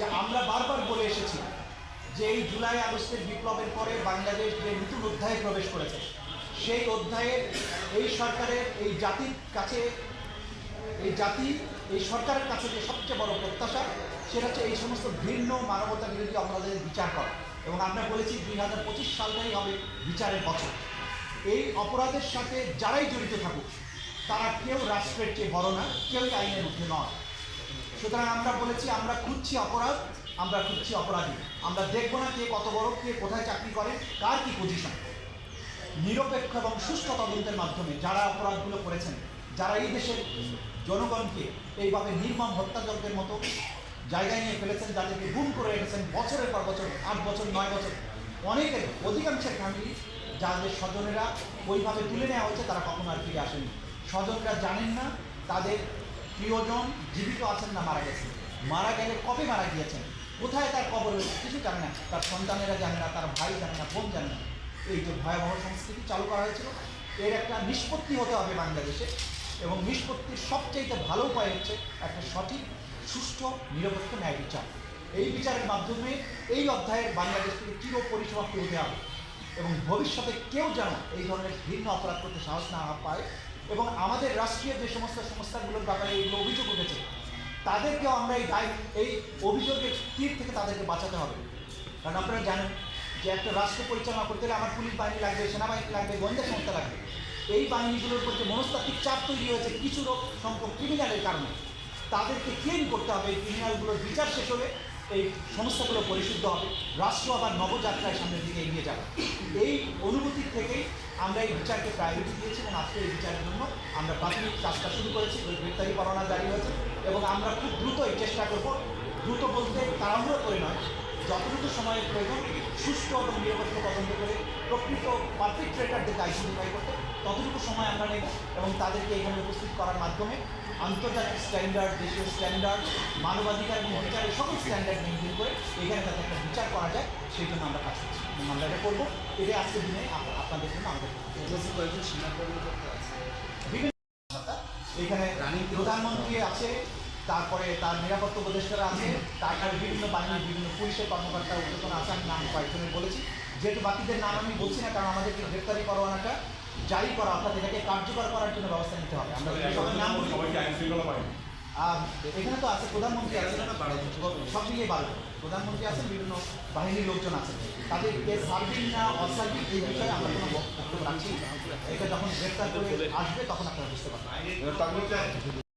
যে আমরা বারবার বলে এসেছি যে এই জুলাই আগস্টের বিপ্লবের পরে বাংলাদেশ যে নতুন অধ্যায়ে প্রবেশ করেছে, সেই অধ্যায়ে এই সরকারের, এই জাতির কাছে, এই জাতি, এই সরকারের কাছে যে সবচেয়ে বড় প্রত্যাশা, সেটা হচ্ছে এই সমস্ত ভিন্ন মানবতা বিরোধী অপরাধের বিচার করা। এবং আমরা বলেছি দুই হাজার পঁচিশ সালটাই হবে বিচারের বছর। এই অপরাধের সাথে যারাই জড়িত থাকুক, তারা কেউ রাষ্ট্রের চেয়ে বড় না, কেউই আইনের মধ্যে নয়। সুতরাং আমরা বলেছি, আমরা খুঁজছি অপরাধ, আমরা খুঁজছি অপরাধী। আমরা দেখব না কে কত বড়, কে কোথায় চাকরি করে, কার কি পজিশন নিরপেক্ষ এবং সুষ্ঠু তদন্তের মাধ্যমে যারা অপরাধগুলো করেছেন, যারা এই দেশের জনগণকে এইভাবে নির্মম হত্যাযজ্ঞের মতো জায়গায় নিয়ে ফেলেছেন, যাদেরকে গুম করে রেখেছেন বছরের পর বছর, আট বছর, নয় বছর, অনেকের অধিকাংশের ফ্যামিলি যাদের স্বজনেরা ওইভাবে তুলে নেওয়া হয়েছে, তারা কখনো আর ফিরে আসেনি। স্বজনরা জানেন না, তাদের প্রিয়জন জীবিত আছেন না মারা গেছেন। মারা গেলে কবে মারা গিয়েছেন? কোথায় তার কবর কিছু জানে না। তার সন্তানেরা জানে না, তার ভাই জানে না, বোন জানে না। এই যে ভয়াবহ সংস্কৃতি চালু করা হয়েছিল, এর একটা নিষ্পত্তি হতে হবে বাংলাদেশে এবং নিষ্পত্তির সবচাইতে ভালো উপায় হচ্ছে একটা সঠিক, সুষ্ঠু, নিরপেক্ষ ন্যায় বিচার। এই বিচারের মাধ্যমে এই অধ্যায়ের বাংলাদেশ থেকে চির পরিসমাপ্তি হতে হবে এবং ভবিষ্যতে কেউ যেন এই ধরনের ভিন্ন অপরাধ করতে সাহস না পায়। এবং আমাদের রাষ্ট্রীয় যে সমস্ত সংস্থাগুলোর ব্যাপারে এগুলো অভিযোগ উঠেছে, তাদেরকেও আমরা এই দায়, এই অভিযোগের তীর থেকে তাদেরকে বাঁচাতে হবে। কারণ আপনারা জানেন যে একটা রাষ্ট্র পরিচালনা করতে গেলে আমার পুলিশ বাহিনী লাগবে, সেনাবাহিনী লাগবে, গোয়েন্দা সংস্থা লাগবে। এই বাহিনীগুলোর প্রতি মনস্তাত্ত্বিক চাপ তৈরি হয়েছে কিছু সংখ্যক ক্রিমিনালের কারণে। তাদেরকে ক্লিন করতে হবে ক্রিমিনালগুলোর বিচার শেষ হলে এই সমস্যাগুলো পরিশুদ্ধ হবে। রাষ্ট্র আবার নবযাত্রায় সামনের দিকে এগিয়ে যাবে। এই অনুভূতির থেকেই আমরা এই বিচারকে প্রায়োরিটি দিয়েছি এবং আজকে এই বিচারের জন্য আমরা প্রাথমিক কাজটা শুরু করেছি, ওই গ্রেপ্তারি পরোয়ানা জারি হয়েছে এবং আমরা খুব দ্রুত এই চেষ্টা করব, দ্রুত বলতে তাড়াহুড়ো করে নয় যতটুকু সময়ের প্রয়োজন সুস্থ এবং নিরপেক্ষ তদন্ত করে প্রকৃত পারফেক্টরেটারদেরকে আইডেন্টিফাই করতে। ততটুকু সময় আমরা নেব এবং তাদেরকে এখানে উপস্থিত করার মাধ্যমে আন্তর্জাতিক স্ট্যান্ডার্ড দেশীয় স্ট্যান্ডার্ড মানবাধিকার এবং বিচারের সকল স্ট্যান্ডার্ড মেনটেন করে এখানে তাদের একটা বিচার করা যায় সেই জন্য আমরা কাজ করছি। আমরা এটা করব। এটাই আজকের দিনে আপ- আপনাদের জন্য আমাদের বিভিন্ন এখানে প্রধানমন্ত্রী আছে তারপরে তার নিরাপত্তা উপদেষ্টারা আছে তারপরে বিভিন্ন বাহিনীর বিভিন্ন পুলিশের কর্মকর্তা উদ্যোগন আছে আমি নাম কয়েকজনের বলেছি। যেহেতু বাকিদের নাম আমি বলছি না কারণ আমাদেরকে গ্রেপ্তারি পরোয়ানাটা জারি করা অর্থাৎ এটাকে কার্যকর করার জন্য ব্যবস্থা নিতে হবে। আমরা নাম এখানে তো আছে প্রধানমন্ত্রী আছে সব মিলিয়ে বারো প্রধানমন্ত্রী আছেন বিভিন্ন বাহিনীর লোকজন আছেন। তাদেরকে সার্ভিং না অসার্ভিং এই বিষয়ে আমরা কোনো বক্তব্য রাখছি এটা যখন গ্রেপ্তার করে আসবে তখন আপনারা বুঝতে পারবেন।